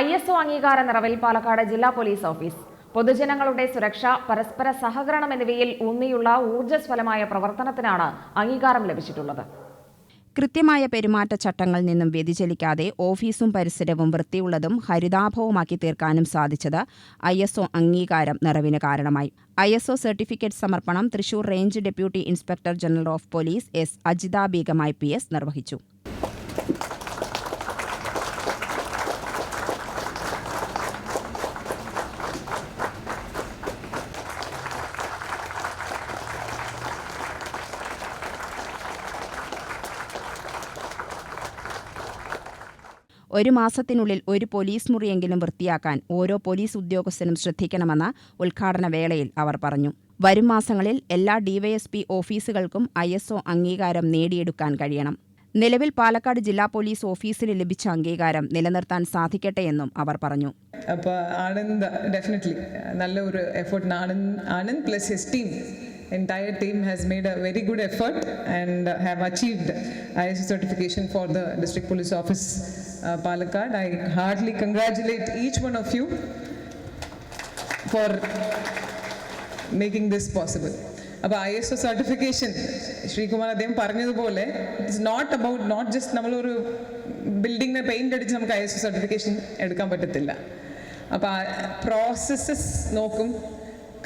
I S O അംഗീകാര നിറവിൽ പാലക്കാട് ജില്ലാ police office. പൊതുജനങ്ങളുടെ സുരക്ഷ പരസ്പര സഹകരണം എന്നിവയിൽ ഊന്നിയുള്ള ഊർജസ്വലമായ പ്രവർത്തനത്തിനാണ് അംഗീകാരം ലഭിച്ചിട്ടുള്ളത്. കൃത്യമായ പെരുമാറ്റച്ചട്ടങ്ങളിൽ നിന്നും വ്യതിചലിക്കാതെ ഓഫീസും പരിസരവും വൃത്തിയുള്ളതും ഹരിതാഭവുമാക്കി തീർക്കാനും സാധിച്ചത് ഐ എസ് ഒ അംഗീകാരം നിറവിന് കാരണമായി. ഐ എസ് ഒ സർട്ടിഫിക്കറ്റ് സമർപ്പണം Thrissur range deputy inspector general of police S Ajitha Begum I P S നിർവഹിച്ചു. ഒരു മാസത്തിനുള്ളിൽ ഒരു പോലീസ് മുറിയെങ്കിലും വൃത്തിയാക്കാൻ ഓരോ പോലീസ് ഉദ്യോഗസ്ഥനും ശ്രദ്ധിക്കണമെന്ന് ഉദ്ഘാടന വേളയിൽ അവർ പറഞ്ഞു. വരും മാസങ്ങളിൽ എല്ലാ ഡിവൈഎസ്പി ഓഫീസുകൾക്കും ഐ എസ് ഒ അംഗീകാരം നേടിയെടുക്കാൻ കഴിയണം. നിലവിൽ പാലക്കാട് ജില്ലാ പോലീസ് ഓഫീസിന് ലഭിച്ച അംഗീകാരം നിലനിർത്താൻ സാധിക്കട്ടെ എന്നും അവർ പറഞ്ഞു. അപ്പോൾ ആനന്ദ് ഡെഫിനറ്റ്ലി നല്ല ഒരു effort Anand Anand plus his team entire team has made a very good effort and have achieved ISO certification for the District Police Office. Uh, Palakkad. I heartily congratulate each one of you for making this possible. അപ്പോൾ I S O certification Sreekumar അദ്ദേഹം പറഞ്ഞതുപോലെ it's not about not just നമ്മളൊരു ബിൽഡിങ്ങിനെ paint അടിച്ച് നമുക്ക് I S O certification എടുക്കാൻ പറ്റത്തില്ല അപ്പോൾ പ്രോസസ്സസ് നോക്കും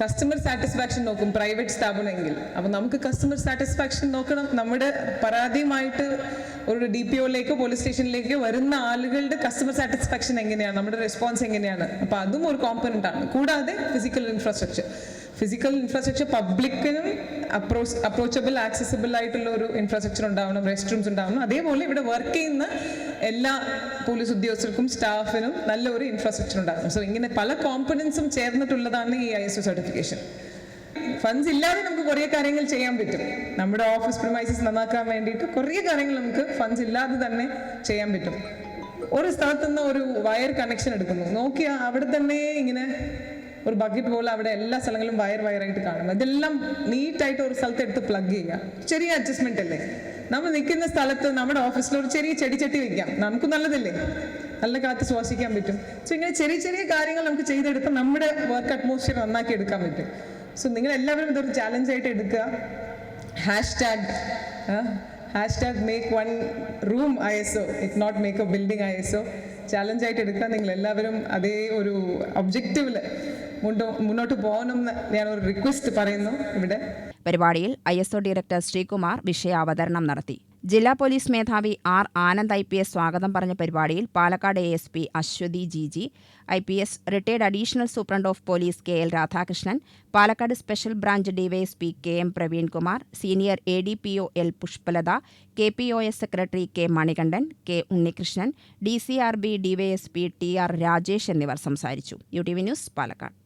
കസ്റ്റമർ സാറ്റിസ്ഫാക്ഷൻ നോക്കും പ്രൈവറ്റ് സ്ഥാപനമെങ്കിൽ. അപ്പോൾ നമുക്ക് കസ്റ്റമർ സാറ്റിസ്ഫാക്ഷൻ നോക്കണം. നമ്മുടെ പരാതിയുമായിട്ട് ഒരു ഡി പി ഒയിലേക്കോ പോലീസ് സ്റ്റേഷനിലേക്കോ വരുന്ന ആളുകളുടെ കസ്റ്റമർ സാറ്റിസ്ഫാക്ഷൻ എങ്ങനെയാണ്? നമ്മുടെ റെസ്പോൺസ് എങ്ങനെയാണ്? അപ്പോൾ അതും ഒരു കോമ്പനന്റ് ആണ്. കൂടാതെ ഫിസിക്കൽ ഇൻഫ്രാസ്ട്രക്ചർ ഫിസിക്കൽ ഇൻഫ്രാസ്ട്രക്ചർ പബ്ലിക്കിനും അപ്രോച്ച് അപ്രോച്ചബിൾ ആക്സസിബിൾ ആയിട്ടുള്ള ഒരു ഇൻഫ്രാസ്ട്രക്ചർ ഉണ്ടാവണം റെസ്റ്റ് റൂംസ് ഉണ്ടാവണം. അതേപോലെ ഇവിടെ വർക്ക് ചെയ്യുന്ന എല്ലാ പോലീസ് ഉദ്യോഗസ്ഥർക്കും സ്റ്റാഫിനും നല്ല ഒരു ഇൻഫ്രാസ്ട്രക്ചർ ഉണ്ടാകണം സോ ഇങ്ങനെ പല കോമ്പണൻസും ചേർന്നിട്ടുള്ളതാണ് ഈ I S O certification funds ഇല്ലാതെ നമുക്ക് കുറേ കാര്യങ്ങൾ ചെയ്യാൻ പറ്റും. നമ്മുടെ ഓഫീസ് പ്രൊമൈസസ് നന്നാക്കാൻ വേണ്ടിയിട്ട് കുറേ കാര്യങ്ങൾ നമുക്ക് ഫണ്ട്സ് ഇല്ലാതെ തന്നെ ചെയ്യാൻ പറ്റും. ഒരു സ്ഥലത്തുനിന്ന് ഒരു വയർ കണക്ഷൻ എടുക്കുന്നു. നോക്കിയാൽ അവിടെ തന്നെ ഇങ്ങനെ ഒരു ബക്കറ്റ് പോലെ അവിടെ എല്ലാ സ്ഥലങ്ങളിലും വയർ വയറായിട്ട് കാണും. ഇതെല്ലാം നീറ്റായിട്ട് ഒരു സ്ഥലത്ത് എടുത്ത് പ്ലഗ് ചെയ്യുക. ചെറിയ അഡ്ജസ്റ്റ്മെന്റ് അല്ലേ? നമ്മൾ നിൽക്കുന്ന സ്ഥലത്ത് നമ്മുടെ ഓഫീസിൽ ഒരു ചെറിയ ചെടിച്ചട്ടി വെക്കാം. നമുക്ക് നല്ലതല്ലേ? നല്ല കാറ്റ് ശ്വാസിക്കാൻ പറ്റും. സോ ഇങ്ങനെ ചെറിയ ചെറിയ കാര്യങ്ങൾ നമുക്ക് ചെയ്തെടുത്ത് നമ്മുടെ വർക്ക് അറ്റ്മോസ്ഫിയർ നന്നാക്കി എടുക്കാൻ പറ്റും. സോ നിങ്ങൾ എല്ലാവരും ഇതൊരു ചാലഞ്ച് ആയിട്ട് എടുക്കുക. Hashtag hashtag make one room I S it not make a building I S O challenge ആയിട്ട് എടുക്കുക. നിങ്ങൾ എല്ലാവരും അതേ ഒരു ഒബ്ജക്റ്റീവിൽ മുന്നോട്ട് പോകണമെന്ന് ഒരു റിക്വസ്റ്റ് പറയുന്നു ഇവിടെ. പരിപാടിയിൽ I S O director Sreekumar വിഷയാവതരണം നടത്തി. ജില്ലാ പോലീസ് മേധാവി R Anand I P S സ്വാഗതം പറഞ്ഞ പരിപാടിയിൽ Palakkad A S P Aswathi G G I P S retired additional superintendent of police K L Radhakrishnan Palakkad special branch DYSP K M Praveenkumar senior A D P O L Pushpalatha K P O S secretary K Manikandan K Unnikrishnan D C R B DYSP T R Rajesh എന്നിവർ സംസാരിച്ചു. U T V news Palakkad.